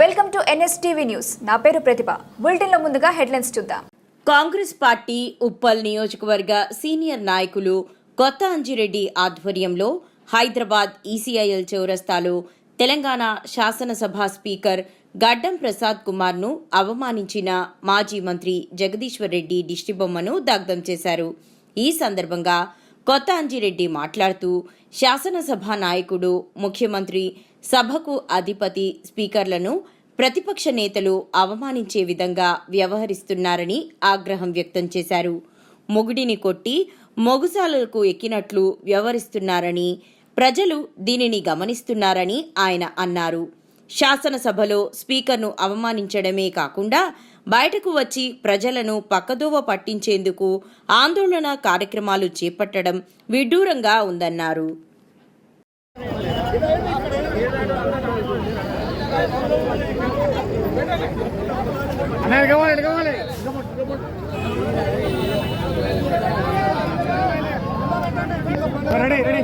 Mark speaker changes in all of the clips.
Speaker 1: Welcome to NSTV news. నా పేరు ప్రతిభ. బులెటిన్లో ముందుగా హెడ్లైన్స్ చూద్దాం.
Speaker 2: కాంగ్రెస్ పార్టీ ఉప్పల్ నియోజకవర్గ సీనియర్ నాయకులు కొత్త అంజిరెడ్డి ఆధ్వర్యంలో హైదరాబాద్ ఈసీఐఎల్ చౌరస్తాలో తెలంగాణ శాసనసభ స్పీకర్ గడ్డం ప్రసాద్ కుమార్ను అవమానించిన మాజీ మంత్రి జగదీశ్వర్ రెడ్డి దిష్టిబొమ్మను దగ్ధం చేశారు. ఈ సందర్భంగా కొత్త అంజిరెడ్డి మాట్లాడుతూ శాసనసభ నాయకుడు ముఖ్యమంత్రి సభకు అధిపతి స్పీకర్లను ప్రతిపక్ష నేతలు అవమానించే విధంగా వ్యవహరిస్తున్నారని ఆగ్రహం వ్యక్తం చేశారు. మొగుడిని కొట్టి మొగుసాలకు ఎక్కినట్లు వ్యవహరిస్తున్నారని ప్రజలు దీనిని గమనిస్తున్నారని ఆయన అన్నారు. శాసనసభలో స్పీకర్ను అవమానించడమే కాకుండా బయటకు వచ్చి ప్రజలను పక్కదోవ పట్టించేందుకు ఆందోళన కార్యక్రమాలు చేపట్టడం విడ్డూరంగా ఉందన్నారు.
Speaker 3: Ready ready.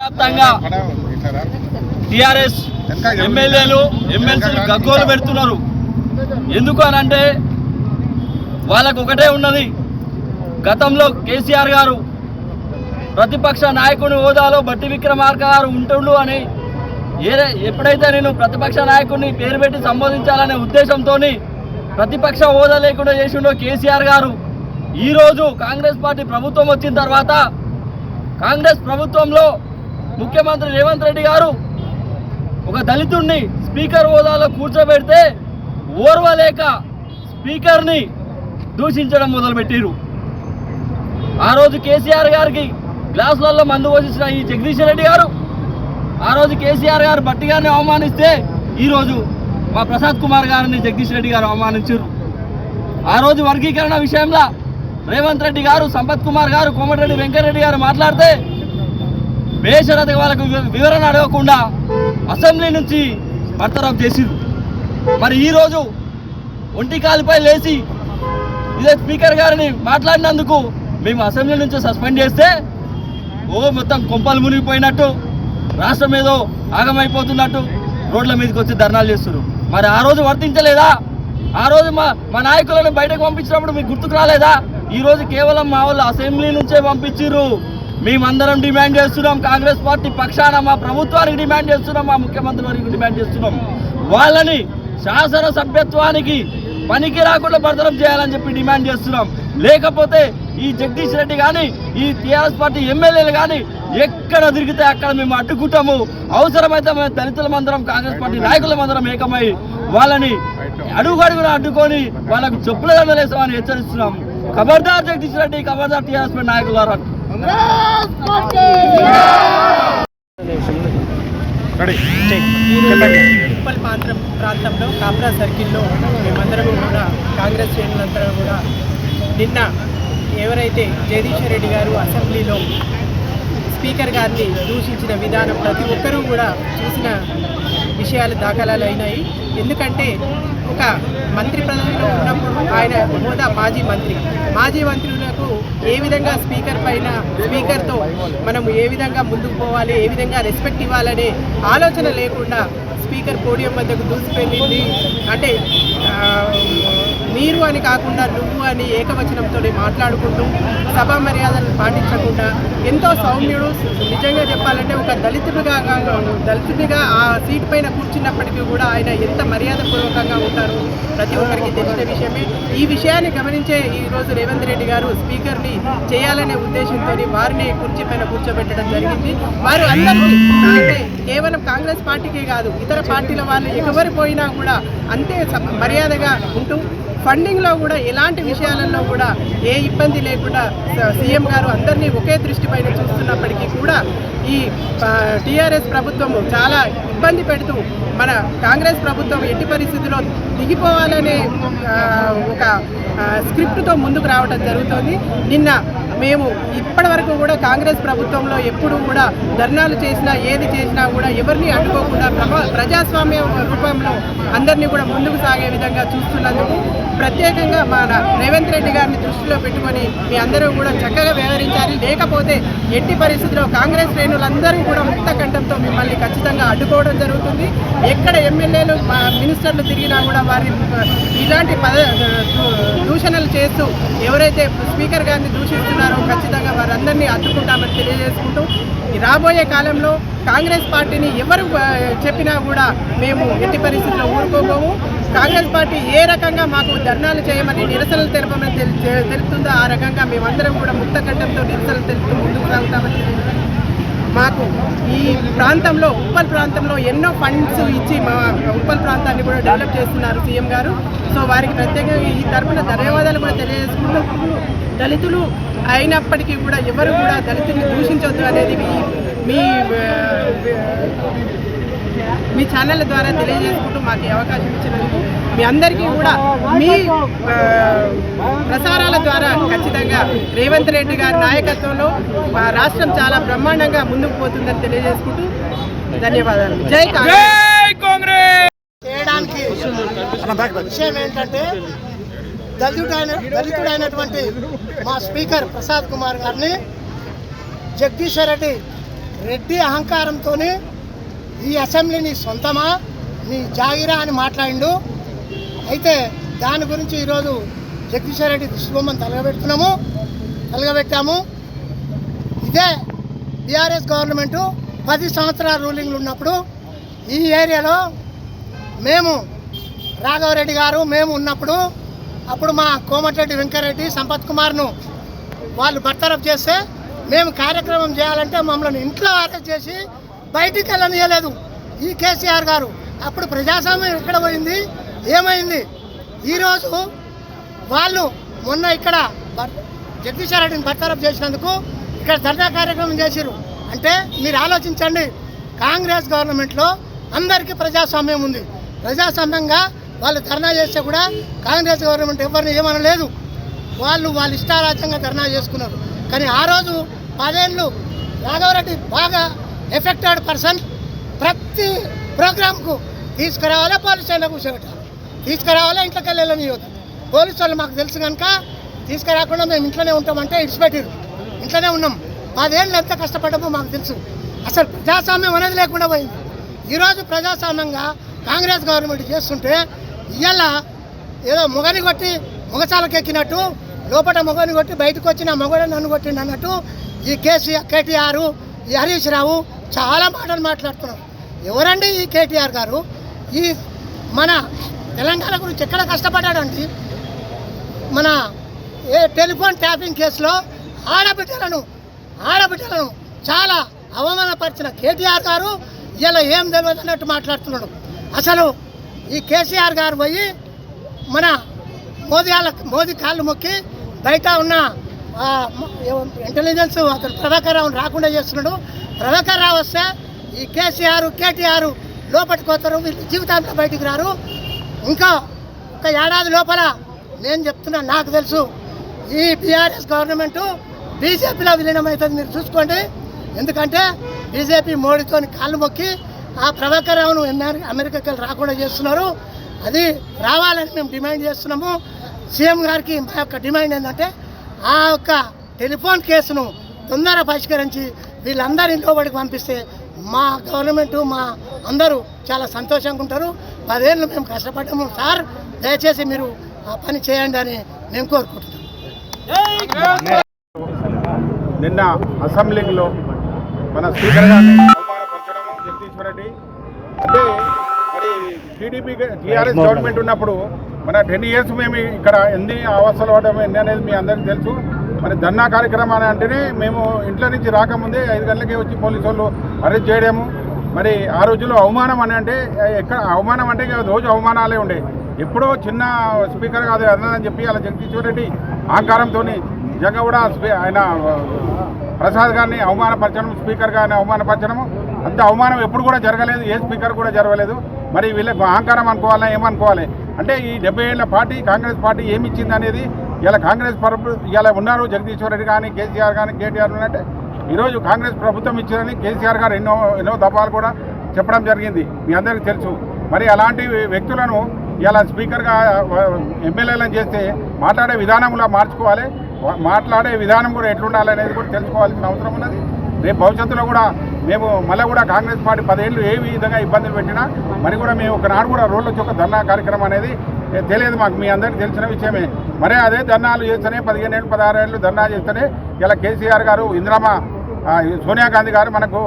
Speaker 4: వ్యాప్తంగా టిఆర్ఎస్ ఎమ్మెల్యేలు ఎమ్మెల్సీలు గగ్గోలు పెడుతున్నారు. ఎందుకు అని అంటే వాళ్ళకు ఒకటే ఉన్నది. గతంలో కేసీఆర్ గారు ప్రతిపక్ష నాయకుని హోదాలో బట్టి విక్రమార్క గారు ఉంటుండు అని ఏదే ఎప్పుడైతే నేను ప్రతిపక్ష నాయకుడిని పేరు పెట్టి సంబోధించాలనే ఉద్దేశంతో ప్రతిపక్ష హోదా లేకుండా చేసిండో కేసీఆర్ గారు ఈరోజు కాంగ్రెస్ పార్టీ ప్రభుత్వం వచ్చిన తర్వాత కాంగ్రెస్ ప్రభుత్వంలో ముఖ్యమంత్రి రేవంత్ రెడ్డి గారు ఒక దళితుడిని స్పీకర్ హోదాలో కూర్చోబెడితే ఓర్వలేక స్పీకర్ని దూషించడం మొదలుపెట్టిరు ఆ రోజు కేసీఆర్ గారికి గ్లాసులలో మందు పోషించిన ఈ జగదీష్ రెడ్డి గారు ఆ రోజు కేసీఆర్ గారు బట్టి గారిని అవమానిస్తే ఈరోజు మా ప్రసాద్ కుమార్ గారిని జగదీష్ రెడ్డి గారు అవమానించారు ఆ రోజు వర్గీకరణ విషయంలో రేవంత్ రెడ్డి గారు సంపత్ కుమార్ గారు కోమటిరెడ్డి వెంకటరెడ్డి గారు మాట్లాడితే బేషరత వాళ్ళకు వివరణ అడగకుండా అసెంబ్లీ నుంచి బర్తరఫ్ చేసిరు మరి ఈరోజు ఒంటి కాలుపై లేచి ఇదే స్పీకర్ గారిని మాట్లాడినందుకు మేము అసెంబ్లీ నుంచి సస్పెండ్ చేస్తే ఓ మొత్తం కొంపలు మునిగిపోయినట్టు రాష్ట్రం ఏదో ఆగమైపోతున్నట్టు రోడ్ల మీదకి వచ్చి ధర్నాలు చేస్తున్నారు. మరి ఆ రోజు వర్తించలేదా? ఆ రోజు మా మా నాయకులను బయటకు పంపించినప్పుడు మీకు గుర్తుకు రాలేదా? ఈరోజు కేవలం మా వాళ్ళు అసెంబ్లీ నుంచే పంపించిర్రు. మేమందరం డిమాండ్ చేస్తున్నాం కాంగ్రెస్ పార్టీ పక్షాన మా ప్రభుత్వానికి డిమాండ్ చేస్తున్నాం మా ముఖ్యమంత్రి వారికి డిమాండ్ చేస్తున్నాం. వాళ్ళని శాసన సభ్యత్వానికి పనికి రాకుండా భర్తనం చేయాలని చెప్పి డిమాండ్ చేస్తున్నాం. లేకపోతే ఈ జగదీష్ రెడ్డి కానీ ఈ టీఆర్ఎస్ పార్టీ ఎమ్మెల్యేలు కానీ ఎక్కడ తిరిగితే అక్కడ మేము అడ్డుకుంటాము. అవసరమైతే మేము దళితులమందరం కాంగ్రెస్ పార్టీ నాయకులమందరం ఏకమై వాళ్ళని అడుగు అడుగున అడ్డుకొని వాళ్ళకు చెప్పుల దండలేసామని హెచ్చరిస్తున్నాం. ఖబర్దార్ జగదీష్ రెడ్డి ఖబర్దార్ టీఆర్ఎస్ పార్టీ
Speaker 3: నాయకులు
Speaker 5: ఉప్పల్ ప్రాంతం ప్రాంతంలో కాప్రా సర్కిల్లో మేమందరం కూడా కాంగ్రెస్ శ్రేణులందరూ కూడా నిన్న ఎవరైతే జగదీశ్వర్ రెడ్డి గారు అసెంబ్లీలో స్పీకర్ గారిని దూషించిన విధానం ప్రతి ఒక్కరూ కూడా చూసిన విషయాలు దాఖలాలు అయినాయి. ఎందుకంటే ఒక మంత్రి పదవిలో ఉన్నప్పుడు ఆయన హోదా మాజీ మంత్రి. మాజీ మంత్రులకు ఏ విధంగా స్పీకర్ పైన స్పీకర్తో మనం ఏ విధంగా ముందుకు పోవాలి ఏ విధంగా రెస్పెక్ట్ ఇవ్వాలనే ఆలోచన లేకుండా స్పీకర్ పోడియం వద్దకు దూసిపోయింది అంటే మీరు అని కాకుండా నువ్వు అని ఏకవచనంతో మాట్లాడుకుంటూ సభా మర్యాదలను పాటించకుండా ఎంతో సౌమ్యుడు. నిజంగా చెప్పాలంటే ఒక దళితుడిగా దళితుడిగా ఆ సీట్ పైన కూర్చున్నప్పటికీ కూడా ఆయన ఎంత మర్యాదపూర్వకంగా ఉంటారు ప్రతి ఒక్కరికి తెలిసిన విషయమే. ఈ విషయాన్ని గమనించే ఈరోజు రేవంత్ రెడ్డి గారు స్పీకర్ని చేయాలనే ఉద్దేశంతో వారిని కుర్చీ పైన కూర్చోబెట్టడం జరిగింది. వారు అందరికీ అంటే కేవలం కాంగ్రెస్ పార్టీకే కాదు ఇతర పార్టీల వాళ్ళు ఎవరు పోయినా కూడా అంతే మర్యాదగా ఉంటూ ఫండింగ్లో కూడా ఎలాంటి విషయాలలో కూడా ఏ ఇబ్బంది లేకుండా సీఎం గారు అందరినీ ఒకే దృష్టి పైన చూస్తున్నప్పటికీ కూడా ఈ టీఆర్ఎస్ ప్రభుత్వము చాలా ఇబ్బంది పెడుతూ మన కాంగ్రెస్ ప్రభుత్వం ఎట్టి పరిస్థితిలో దిగిపోవాలనే ఒక స్క్రిప్ట్తో ముందుకు రావడం జరుగుతుంది. నిన్న మేము ఇప్పటి వరకు కూడా కాంగ్రెస్ ప్రభుత్వంలో ఎప్పుడు కూడా ధర్నాలు చేసినా ఏది చేసినా కూడా ఎవరిని అడ్డుకోకుండా ప్రజాస్వామ్య రూపంలో అందరినీ కూడా ముందుకు సాగే విధంగా చూస్తున్నందుకు ప్రత్యేకంగా మన రేవంత్ రెడ్డి గారిని దృష్టిలో పెట్టుకొని మీ అందరూ కూడా చక్కగా వ్యవహరించాలి. లేకపోతే ఎట్టి పరిస్థితుల్లో కాంగ్రెస్ శ్రేణులందరూ కూడా ముక్త కంఠంతో మిమ్మల్ని ఖచ్చితంగా అడ్డుకోవడం జరుగుతుంది. ఎక్కడ ఎమ్మెల్యేలు మా మినిస్టర్లు తిరిగినా కూడా వారి ఇలాంటి పద దూషణలు చేస్తూ ఎవరైతే స్పీకర్ గారిని దూషిస్తున్నారో ఖచ్చితంగా వారందరినీ అడ్డుకుంటామని తెలియజేసుకుంటూ రాబోయే కాలంలో కాంగ్రెస్ పార్టీని ఎవరు చెప్పినా కూడా మేము ఎట్టి పరిస్థితుల్లో ఊరుకోబోము. కాంగ్రెస్ పార్టీ ఏ రకంగా మాకు ధర్నాలు చేయమని నిరసనలు తెలపమని తెలి- తెలుపుతుందో ఆ రకంగా మేమందరం కూడా ముక్త కంఠంతో నిరసనలు తెలుపుతూ ముందుకు సాగుతామని మాకు ఈ ప్రాంతంలో ఉప్పల్ ప్రాంతంలో ఎన్నో ఫండ్స్ ఇచ్చి మా ఉప్పల్ ప్రాంతాన్ని కూడా డెవలప్ చేస్తున్నారు సీఎం గారు. సో వారికి ప్రత్యేకంగా ఈ తరపున ధన్యవాదాలు కూడా తెలియజేసుకుంటూ దళితులు అయినప్పటికీ కూడా ఎవరు కూడా దళితుల్ని దూషించవద్దు అనేది మీ మీ మీ ఛానల్ ద్వారా తెలియజేసుకుంటూ మాకు అవకాశం ఇచ్చినందుకు మీ అందరికీ కూడా మీ ప్రసారాల ద్వారా ఖచ్చితంగా రేవంత్ రెడ్డి గారి నాయకత్వంలో మా రాష్ట్రం చాలా బ్రహ్మాండంగా ముందుకు పోతుందని తెలియజేసుకుంటూ ధన్యవాదాలు. జై కాంగ్రెస్.
Speaker 6: చేయడానికి విషయం ఏంటంటే దళితుడైన దళితుడైనటువంటి మా స్పీకర్ ప్రసాద్ కుమార్ గారిని జగదీశ్వర్ రెడ్డి రెడ్డి అహంకారంతో ఈ అసెంబ్లీ నీ సొంతమా నీ జాగిరా అని మాట్లాడిండు. అయితే దాని గురించి ఈరోజు జగదీశ్వర రెడ్డి దృష్టిబొమ్మను తలగబెడుతున్నాము తలగబెట్టాము. ఇదే బీఆర్ఎస్ గవర్నమెంటు పది సంవత్సరాల రూలింగ్లు ఉన్నప్పుడు ఈ ఏరియాలో మేము రాఘవరెడ్డి గారు మేము ఉన్నప్పుడు అప్పుడు మా కోమటిరెడ్డి వెంకరెడ్డి సంపత్ కుమార్ను వాళ్ళు బర్తరఫ్ చేస్తే మేము కార్యక్రమం చేయాలంటే మమ్మల్ని ఇంట్లో అరెస్ట్ చేసి బయటికి వెళ్ళనియలేదు ఈ కేసీఆర్ గారు. అప్పుడు ప్రజాస్వామ్యం ఎక్కడ పోయింది? ఏమైంది? ఈరోజు వాళ్ళు మొన్న ఇక్కడ బర్- రెడ్డిని బర్తరఫ్ చేసినందుకు ఇక్కడ ధర్నా కార్యక్రమం చేసిరు అంటే మీరు ఆలోచించండి కాంగ్రెస్ గవర్నమెంట్లో అందరికీ ప్రజాస్వామ్యం ఉంది. ప్రజాస్వామ్యంగా వాళ్ళు ధర్నా చేస్తే కూడా కాంగ్రెస్ గవర్నమెంట్ ఎవరిని ఏమనలేదు. వాళ్ళు వాళ్ళ ఇష్టారాజ్యంగా ధర్నా చేసుకున్నారు. కానీ ఆ రోజు పదేళ్ళు రాఘవరెడ్డి బాగా ఎఫెక్టెడ్ పర్సన్ ప్రతి ప్రోగ్రామ్కు తీసుకురావాలా పోలీస్ స్టేషన్లో కూర్చోబెట్టాలి. తీసుకురావాలా? ఇంట్లోకి వెళ్ళాలని యువత పోలీసు వాళ్ళు మాకు తెలుసు కనుక తీసుకురాకుండా మేము ఇంట్లోనే ఉంటామంటే ఇడిచిపెట్టారు ఇంట్లోనే ఉన్నాం. పదేళ్ళు ఎంత కష్టపడ్డామో మాకు తెలుసు. అసలు ప్రజాస్వామ్యం అనేది లేకుండా పోయింది. ఈరోజు ప్రజాస్వామ్యంగా కాంగ్రెస్ గవర్నమెంట్ చేస్తుంటే ఇవాళ ఏదో మొగని కొట్టి మొగచాలకు ఎక్కినట్టు లోపల మొగని కొట్టి బయటకు వచ్చిన మొగడు నన్ను కొట్టిండు అన్నట్టు ఈ కేసీఆర్ కేటీఆర్ ఈ హరీష్ రావు చాలా మాటలు మాట్లాడుతున్నారు. ఎవరండి ఈ కేటీఆర్ గారు? ఈ మన తెలంగాణ గురించి ఎక్కడ కష్టపడ్డాడండి మన ఏ టెలిఫోన్ ట్యాపింగ్ కేసులో ఆడబిడ్డలను ఆడబిడ్డలను చాలా అవమానపరిచిన కేటీఆర్ గారు ఇలా ఏం తెలియదు అన్నట్టు మాట్లాడుతున్నాడు. అసలు ఈ కేసీఆర్ గారు పోయి మన మోదీ వాళ్ళ మోదీ కాళ్ళు మొక్కి బయట ఉన్న ఇంటెలిజెన్స్ అతను ప్రభాకర్ రావు రాకుండా చేస్తున్నాడు. ప్రభాకర్ రావు వస్తే ఈ కేసీఆర్ కేటీఆర్ లోపలికి పోతారు వీళ్ళు జీవితాంతో బయటికి రారు. ఇంకా ఒక ఏడాది లోపల నేను చెప్తున్నా నాకు తెలుసు ఈ బీఆర్ఎస్ గవర్నమెంట్ బీజేపీలో విలీనం అవుతుంది మీరు చూసుకోండి. ఎందుకంటే బీజేపీ మోడీతో కాళ్ళు మొక్కి ఆ ప్రభాకర్ రావును అమెరికాకి వెళ్ళి రాకుండా చేస్తున్నారు. అది రావాలని మేము డిమాండ్ చేస్తున్నాము. సీఎం గారికి మా యొక్క డిమాండ్ ఏంటంటే ఆ యొక్క టెలిఫోన్ కేసును తొందర పరిష్కరించి వీళ్ళందరి ఇంట్లో పంపిస్తే మా గవర్నమెంటు మా అందరూ చాలా సంతోషంగా ఉంటారు. పదేళ్ళు మేము కష్టపడ్డాము. సార్ దయచేసి మీరు ఆ పని చేయండి అని మేము కోరుకుంటున్నాం.
Speaker 3: నిన్న అసెంబ్లీలో మన స్పీకర్ గారిని అవమానపరచడం జగదీశ్వర్ రెడ్డి. అంటే మరి టీడీపీ టీఆర్ఎస్ గవర్నమెంట్ ఉన్నప్పుడు మన టెన్ ఇయర్స్ మేము ఇక్కడ ఎన్ని అవస్థలు పడడం ఎన్ని అనేది మీ అందరికీ తెలుసు. మరి ధర్నా కార్యక్రమం అని అంటేనే మేము ఇంట్లో నుంచి రాకముందే ఐదు గంటలకే వచ్చి పోలీసు వాళ్ళు అరెస్ట్ చేయడము. మరి ఆ రోజుల్లో అవమానం అని అంటే ఎక్కడ అవమానం అంటే రోజు అవమానాలే ఉండే. ఎప్పుడో చిన్న స్పీకర్ కాదు అన్నదని చెప్పి అలా జగదీశ్వర్ రెడ్డి ఆకారంతో నిజంగా కూడా స్పీ- ఆయన ప్రసాద్ గారిని అవమానపరచడం స్పీకర్ గారిని అవమానపరచడం అంత అవమానం ఎప్పుడు కూడా జరగలేదు ఏ స్పీకర్ కూడా జరగలేదు. మరి వీళ్ళకి అహంకారం అనుకోవాలా ఏమనుకోవాలి అంటే ఈ డెబ్బై ఏళ్ళ పార్టీ కాంగ్రెస్ పార్టీ ఏమి ఇచ్చింది అనేది ఇలా కాంగ్రెస్ పరపు ఇలా ఉన్నారు జగదీశ్వర్ రెడ్డి కానీ కేసీఆర్ కానీ కేటీఆర్ ఉన్నట్టే ఈరోజు కాంగ్రెస్ ప్రభుత్వం ఇచ్చిందని కేసీఆర్ గారు ఎన్నో ఎన్నో దఫాలు కూడా చెప్పడం జరిగింది. మీ అందరికీ తెలుసు. మరి అలాంటి వ్యక్తులను ఇలా స్పీకర్గా ఎమ్మెల్యేలను చేస్తే మాట్లాడే విధానంలో మార్చుకోవాలి. మాట్లాడే విధానం కూడా ఎట్లుండాలి అనేది కూడా తెలుసుకోవాల్సిన అవసరం ఉన్నది. రేపు భవిష్యత్తులో కూడా మేము మళ్ళీ కూడా కాంగ్రెస్ పార్టీ పదేళ్ళు ఏ విధంగా ఇబ్బందులు పెట్టినా మరి కూడా మేము ఒకనాడు కూడా రోడ్ల చొక్క ధర్నా కార్యక్రమం అనేది తెలియదు మాకు. మీ అందరికీ తెలిసిన విషయమే. మరే అదే ధర్నాలు చేస్తేనే పదిహేను ఏళ్ళు పదహారు ఏళ్ళు ధర్నా చేస్తేనే ఇలా కేసీఆర్ గారు ఇందిరామ సోనియా గాంధీ గారు మనకు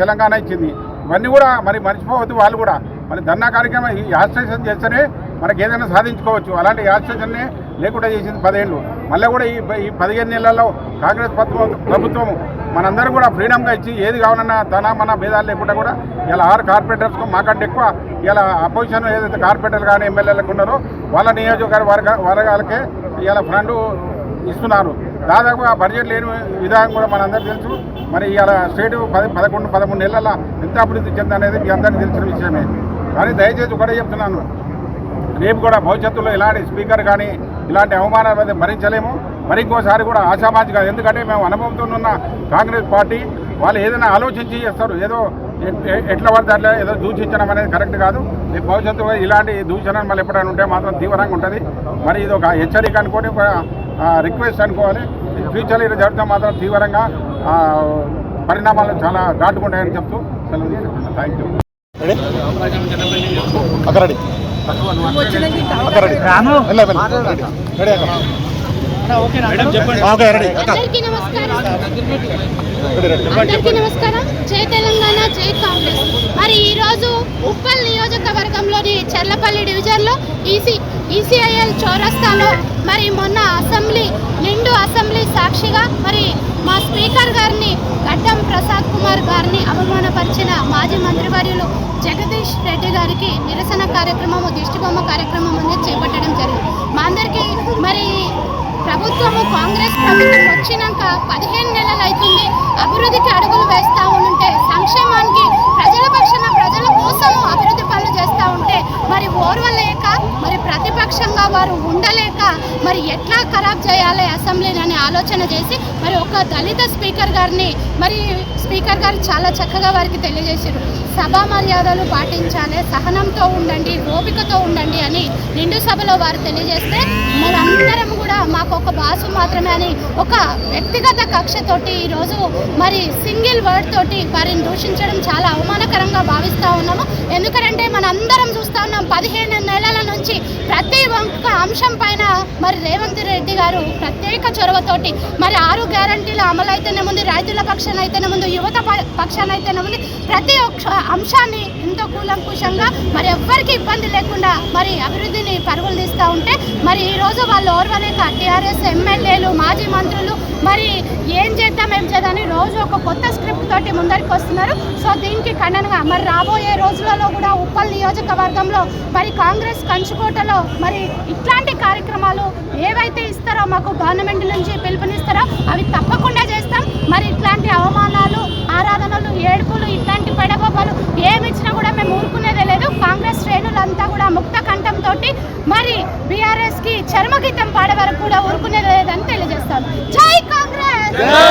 Speaker 3: తెలంగాణ ఇచ్చింది. ఇవన్నీ కూడా మరి మర్చిపోవద్దు వాళ్ళు కూడా. మరి ధర్నా కార్యక్రమం ఈ ఆస్ట్రేషన్ చేస్తేనే మనకి ఏదైనా సాధించుకోవచ్చు. అలాంటి ఆస్ట్రేషన్నే లేకుండా చేసింది పదేళ్ళు. మళ్ళీ కూడా ఈ ఈ పదిహేను నెలల్లో కాంగ్రెస్ ప్రభుత్వం ప్రభుత్వం మనందరూ కూడా ఫ్రీడమ్గా ఇచ్చి ఏది కావాలన్నా తన మన భేదాలు లేకుండా కూడా ఇలా ఆరు కార్పొరేటర్స్కు మాకంటే ఎక్కువ ఇలా అపోజిషన్ ఏదైతే కార్పొరేటర్లు కానీ ఎమ్మెల్యేలకు ఉన్నారో వాళ్ళ నియోజకవర్గ వర్గాలకే ఇలా ఫండ్ ఇస్తున్నారు. దాదాపు ఆ బడ్జెట్ లేని విధానం కూడా మనందరికీ తెలుసు. మరి ఇవాళ స్టేట్ పది పదకొండు పదమూడు నెలల ఎంత అభివృద్ధి చెందనేది మీ అందరికీ తెలిసిన విషయమే. కానీ దయచేసి కూడా చెప్తున్నాను. రేపు కూడా భవిష్యత్తులో ఇలాంటి స్పీకర్ కానీ ఇలాంటి అవమానాలు అయితే భరించలేము. మరి ఇంకోసారి కూడా ఆశామాజిగా ఎందుకంటే మేము అనుభవంతో ఉన్న కాంగ్రెస్ పార్టీ వాళ్ళు ఏదైనా ఆలోచించి చేస్తారు. ఏదో ఎట్లా పడితే అట్లా ఏదో దూషించడం అనేది కరెక్ట్ కాదు. రేపు భవిష్యత్తులో ఇలాంటి దూషణలు మళ్ళీ ఎప్పుడైనా ఉంటే మాత్రం తీవ్రంగా ఉంటుంది. మరి ఇది ఒక హెచ్చరిక అనుకోని ఒక రిక్వెస్ట్ అనుకోవాలి. ఫ్యూచర్లో ఇది జరిగితే మాత్రం తీవ్రంగా ఆ, పరిణామాలు చాలా దాటుకుంటాయని చెప్తూ సెలవు తీసుకుంటున్నాను thank you
Speaker 7: ready. Ready. Ready
Speaker 8: అందరికీ నమస్కారం. జై తెలంగాణ జై కాంగ్రెస్. మరి ఈరోజు ఉప్పల్ నియోజకవర్గంలోని చర్లపల్లి డివిజన్లో ఈసీ ఈసీఐఎల్ చౌరస్తాలో మరి మొన్న అసెంబ్లీ నిండు అసెంబ్లీ సాక్షిగా మరి మా స్పీకర్ గారిని గడ్డం ప్రసాద్ కుమార్ గారిని అవమానపరిచిన మాజీ మంత్రివర్యులు జగదీష్ రెడ్డి గారికి నిరసన కార్యక్రమం దిష్టిబొమ్మ కార్యక్రమం అనేది చేపట్టడం జరిగింది. మా అందరికీ మరి ప్రభుత్వము కాంగ్రెస్ ప్రభుత్వం వచ్చినాక పదిహేను నెలలు అవుతుంది అభివృద్ధికి అడుగులు వేస్తా ఉంటే సంక్షేమానికి ప్రజల పక్షాన ప్రజల కోసము అభివృద్ధి పనులు చేస్తూ ఉంటే మరి ఓర్వలేక మరి ప్రతిపక్షంగా వారు ఉండలేక మరి ఎట్లా ఖరాబ్ చేయాలి అసెంబ్లీ ఆలోచన చేసి మరి ఒక దళిత స్పీకర్ గారిని మరి స్పీకర్ గారు చాలా చక్కగా వారికి తెలియజేశారు. సభా మర్యాదలు పాటించాలి సహనంతో ఉండండి ఓపికతో ఉండండి అని నిండు సభలో వారు తెలియజేస్తే మనందరం కూడా మాకు ఒక బాసు మాత్రమే అని ఒక వ్యక్తిగత కక్షతోటి ఈరోజు మరి సింగిల్ వర్డ్ తోటి వారిని దూషించడం చాలా అవమానకరంగా భావిస్తూ ఉన్నాము. ఎందుకంటే మనందరం చూస్తూ ఉన్నాం పదిహేను నెలల నుంచి ప్రతి ఒక్క అంశం పైన మరి రేవంత్ రెడ్డి గారు ప్రత్యేక చొరవతోటి మరి ఆరు గ్యారంటీలు అమలు అయితేనే ముందు రైతుల పక్షాన అయితేనే ముందు యువత ప- పక్షాన అయితేనే ముందు ప్రతి ఒక్క అంశాన్ని ఎంతో కూలంకుషంగా మరి ఎవ్వరికి ఇబ్బంది లేకుండా మరి అభివృద్ధిని పరుగులు తీస్తూ ఉంటే మరి ఈరోజు వాళ్ళు వాళ్ళు ఓర్వలేక టీఆర్ఎస్ ఎమ్మెల్యేలు మాజీ మంత్రులు మరి ఏం చేద్దాం ఏం చేద్దామని రోజు ఒక కొత్త స్క్రిప్ట్ తోటి ముందరికి వస్తున్నారు. సో దీనికి ఖండనగా మరి రాబోయే రోజులలో కూడా ఉప్పల్ నియోజకవర్గంలో మరి కాంగ్రెస్ కంచుకోటలో మరి ఇట్లాంటి కార్యక్రమాలు ఏవైతే ఇస్తారో మాకు గవర్నమెంట్ నుంచి పిలుపునిస్తారో అవి తప్పకుండా చేస్తాం. మరి ఇట్లాంటి అవమానాలు ఆరాధనలు ఏడుపులు ఇట్లాంటి పెడగొప్పలు ఏమి ఇచ్చినా కూడా మేము ఊరుకునేదే లేదు. కాంగ్రెస్ శ్రేణులంతా కూడా ముక్త కంఠంతో మరి బీఆర్ఎస్కి చర్మగీతం పాడే వరకు కూడా ఊరుకునేదే లేదని తెలియజేస్తాను జై కాంగ్రెస్!